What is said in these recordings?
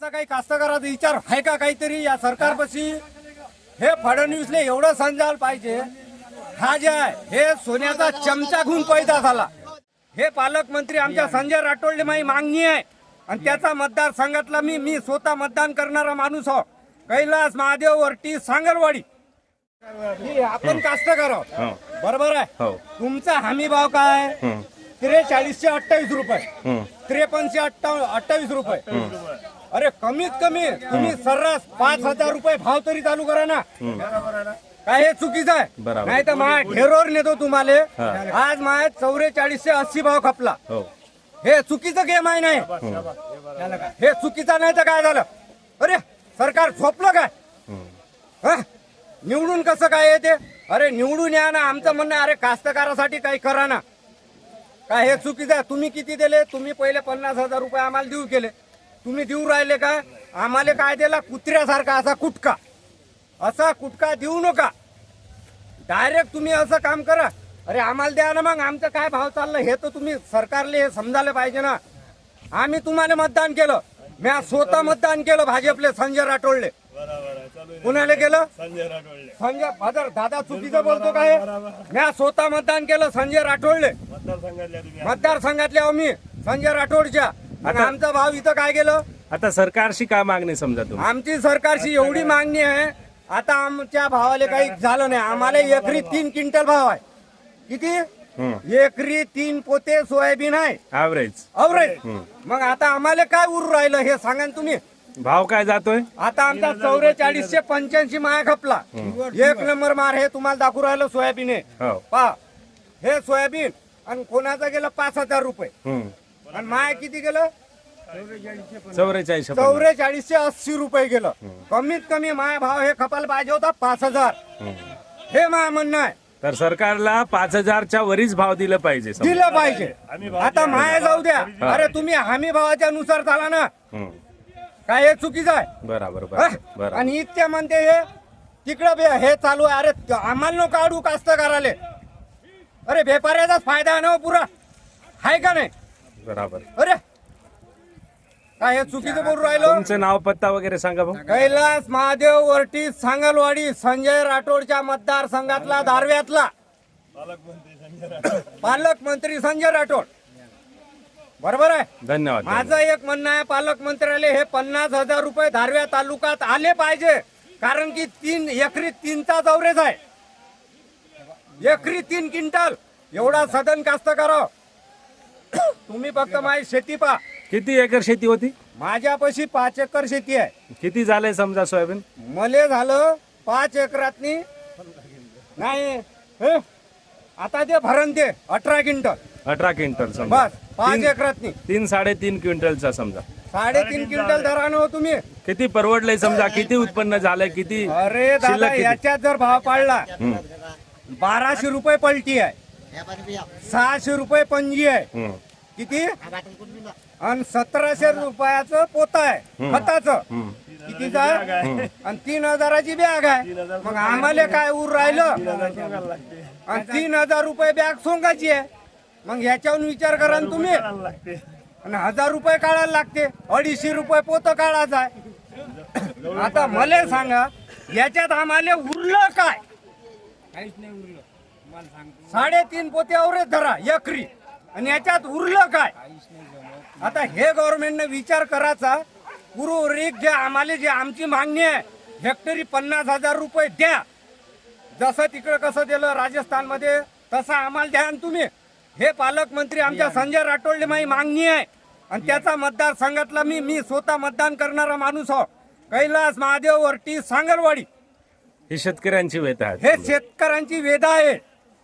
याचा काही कास्तकाराचा विचार आहे का काहीतरी? या सरकारपाशी हे फडणवीसले एवढं समजायला पाहिजे. हा जे आहे हे सोन्याचा चमचा घेऊन पैदा झाला. हे पालकमंत्री आमच्या संजय राठोडले माझी मागणी आहे. आणि त्याचा मतदारसंघातला मी मी स्वतः मतदान करणारा माणूस हो कैलास महादेव वरटी सांगलवाडी ही आपण कास्तकार आहोत बरोबर आहे? हो. तुमचा हमी भाव काय त्रेचाळीसशे अठ्ठावीस रुपये. त्रेपन्नशे अठ्ठाव अठ्ठावीस रुपये. अरे कमीत कमी तुम्ही सर्रास पाच हजार रुपये भाव तरी चालू करा ना. काय हे चुकीचं आहे? बरोबर. नाही तर माझ्या ढेरोवर नेतो तुम्हाला. आज माझ्या चौवेचाळीसशे अस्सी भाव खपला. हो. हे चुकीचं गेम आहे नाही. हे चुकीचं नाही तर काय झालं? अरे सरकार झोपलं काय? हं. हं? निवडून कसं काय येते? अरे निवडून या ना. आमचं म्हणणं आहे, अरे कास्तकारासाठी काही करा ना. काय हे चुकीचं आहे? तुम्ही किती दिले? तुम्ही पहिले पन्नास हजार रुपये आम्हाला देऊ केले. तुम्ही देऊ राहिले काय आम्हाला काय दिला कुत्र्यासारखा असा कुटका. असा कुटका देऊ नका. डायरेक्ट तुम्ही असं काम करा. अरे आम्हाला द्या ना मग. आमचं काय भाव चाललं हे तर तुम्ही सरकारले हे समजायला पाहिजे ना. आम्ही तुम्हाला मतदान केलं. मी स्वतः मतदान केलं भाजपले संजय राठोडले. कुणाला केलं? संजय फादर दादा चुकीचं बोलतो काय? मी स्वतः मतदान केलं संजय राठोडले. मतदारसंघातले आहो मी संजय राठोडच्या. आता- आमचा भाव इथं काय गेलं? आता सरकारशी काय मागणी समजा तुम्ही? आमची सरकारची एवढी मागणी आहे आता आमच्या भावाला काही झालं नाही. आम्हाला एकरी तीन क्विंटल भाव आहे. किती? हं. एकरी तीन पोते सोयाबीन आहे. ॲव्हरेज अवरेज मग आता आम्हाला काय उरू राहिलं हे सांगा ना तुम्ही? भाव काय जातोय? आता आमचा चौवेचाळीसशे पंच्याऐंशी माया खपला. एक नंबर मार हे तुम्हाला दाखवू राहिलं सोयाबीन आहे हो. पा हे सोयाबीन आणि कोणाचं गेलं पाच हजार रुपये. हं. आणि माया किती गेलं? चौवेचाळीस. चौवेचाळीसशे अस्सी रुपये गेलं. कमीत कमी माया भाव हे खपायला पाहिजे होता पाच हजार. हं. माय म्हणणं आहे. तर सरकारला पाच हजारच्या वरीच भाव दिलं पाहिजे समजा. दिलं पाहिजे. आता माया जाऊ द्या. अरे तुम्ही हमी भावाच्या नुसार झाला ना. काय हे चुकीचं आहे? बरोबर हं? आणि इतके म्हणते हे तिकडं बे हे चालू आहे. अरे त- आम्हाला नको काढू कास्तकाराले. अरे व्यापाऱ्याचाच फायदा आहे ना हो पुरा. आहे का नाही? बरोबर. अरे! काय हे चुकीचं बोलू राहिलो? तुमचं नाव पत्ता वगैरे सांगा भाऊ. कैलास महादेव वरटी सांगलवाडी संजय राठोडच्या मतदारसंघातला दारव्यातला पालकमंत्री संजय राठोड. बरोबर आहे? धन्यवाद माझं एक म्हणणं आहे पालकमंत्र्याले हे पन्नास हजार रुपये धारव्या तालुक्यात आले पाहिजे. कारण की तीन एकरी तीनचा चौरेज आहे. एकरी तीन क्विंटल. एवढा सदन कास्त करा तुम्ही फक्त माझी शेती पा किती एकर शेती होती? माझ्यापाशी पाच एकर शेती आहे. किती झालंय समजा सोयाबीन? मले झालं पाच एकरातनी. नाही हे, आता ते भरण ते अठरा क्विंटल. अठरा क्विंटल समजा. बस पाच तीन- एकरातनी. तीन साडेतीन क्विंटलचा समजा. साडेतीन क्विंटल धरानं हो तुम्ही. किती परवडलंय समजा? किती उत्पन्न झालंय? किती अरे शिल्लक दादा किती? याच्यात जर भाव पाडला बाराशे रुपये पलटी आहे. सहाशे रुपये पंजी आहे. हं, किती? आणि सतराशे रुपयाचं पोत आहे खताचं. हं. कितीचं आहे? आणि तीन हजाराची बॅग आहे. मग आम्हाला काय उर राहिलं? आणि तीन हजार रुपये बॅग सोंगाची आहे. मग ह्याच्यावरून विचार करा ना तुम्ही. आणि हजार रुपये काढायला लागते. अडीचशे रुपये पोत काढायचं आहे. आता मला सांगा याच्यात आम्हाला उरलं काय? साडेतीन पोते अवरेज धरा एकरी. आणि याच्यात उरलं काय? आता हे गव्हर्नमेंटने विचार करायचा उर्वरित जे आम्हाला जे आमची मागणी आहे हेक्टरी पन्नास हजार रुपये द्या. जसं तिकडं कसं दिलं राजस्थानमध्ये तसं आम्हाला द्या तुम्ही. हे पालकमंत्री आमच्या संजय राठोडले माझी मागणी आहे. आणि त्याचा मतदारसंघातला मी मी स्वतः मतदान करणारा माणूस हो कैलास महादेव वरटी सांगलवाडी ही शेतकऱ्यांची वेत आहे हे शेतकऱ्यांची वेदा आहे.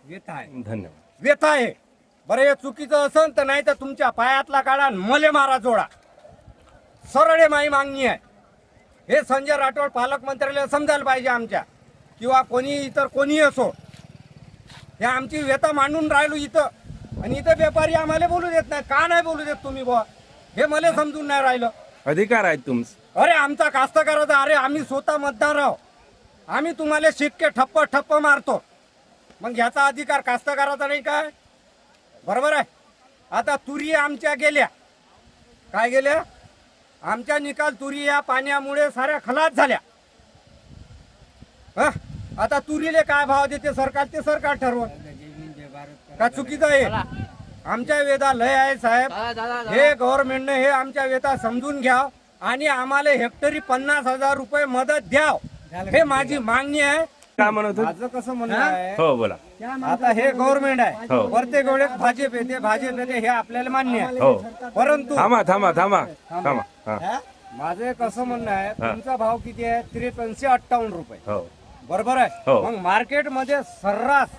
वेता आहे. धन्यवाद. व्यथा आहे. बरं हे चुकीचं असन तर नाही तर तुमच्या पायातला काढा मले मारा जोडा. सरळ माही मागणी आहे. हे संजय राठोड पालकमंत्र्याला समजायला पाहिजे आमच्या. किंवा कोणी इतर कोणी असो. हे आमची व्यथा मांडून राहिलो इथं. आणि इथं व्यापारी आम्हाला बोलू देत नाही का नाही बोलू देत तुम्ही बुवा? हे मला समजून नाही राहिलं. अधिकार आहेत तुमचं. अरे आमचा कास्तकाराचा अरे आम्ही स्वतः मतदार आहो. आम्ही तुम्हाला शिक्के ठप्प ठप्प मारतो. मग ह्याचा अधिकार कास्तकाराचा नाही काय? बरोबर आहे. आता तुरी आमच्या गेल्या. काय गेल्या? आमच्या निकाल तुरी या पाण्यामुळे साऱ्या खलास झाल्या. हं? आता तुरीले काय भाव देते सरकार? ते सरकार ठरवून. का चुकीचं आहे? आमच्या वेदा लय आहे साहेब. हे गव्हर्नमेंटने हे आमच्या वेदा समजून घ्या आणि आम्हाला हेक्टरी पन्नास हजार रुपये मदत द्याव. हे माझी मागणी आहे. काय म्हणत होते? माझं कसं म्हणणं आहे हो बोला. आता हे गव्हर्नमेंट आहे. हो. प्रत्येक वेळेस भाजप येते भाजप येते हे आपल्याला मान्य आहे. हो. परंतु थांबा थांबा थांबा थांबा. हा. माझं कसं म्हणणं आहे तुमचा भाव किती आहे? त्रेपन्नशे अठ्ठावन्न रुपये. हो. बरोबर आहे? हो. मग मार्केटमध्ये सर्रास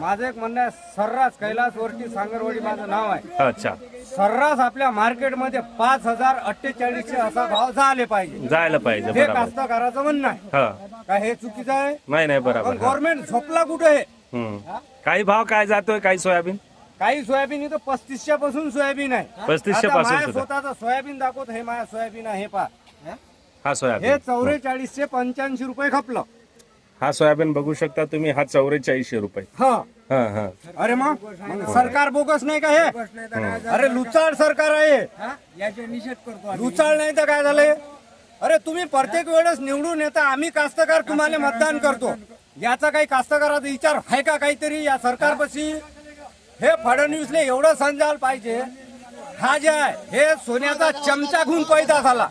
माझं एक म्हणणं आहे सर्रास कैलासवरती सांगरवाडी माझं नाव आहे. अच्छा. सर्रास आपल्या मार्केटमध्ये पाच हजार अठ्ठेचाळीसशे असा भाव झाले पाहिजे. जायला पाहिजे हे बरोबर. कास्तकाराचं म्हणणं आहे. हा. काय हे चुकीचं आहे? नाही नाही बरोबर. हा. गव्हर्नमेंट झोपला कुठे आहे? हम्म. काही भाव काय जातोय काही सोयाबीन? काही सोयाबीन इथं पस्तीसशे पासून सोयाबीन आहे. 3500 आता पासून माझ्या सुद्धा. स्वतःचं सोयाबीन दाखवत हे माझ्या सोयाबीन आहे हे पा हा? हे सोयाबीन. चौवेचाळीसशे पंच्याऐंशी रुपये खपलं. हा सोयाबीन बघू शकता तुम्ही हा चौवेचाळीसशे रुपये. हा. हा हा. अरे मग मग सरकार बोगस नाही का हे? अरे लुचाड सरकार आहे. याचे निषेध करतो आम्ही. लुचाड नाही तर काय झालंय? अरे तुम्ही प्रत्येक वेळेस निवडून येता आम्ही कास्तकार तुम्हाला मतदान करतो. याचा काही कास्तकाराचा विचार आहे का काहीतरी या सरकारपाशी हे फडणवीसले एवढं समजायला पाहिजे. हा जे आहे हे सोन्याचा चमचा घेऊन पैदा झाला.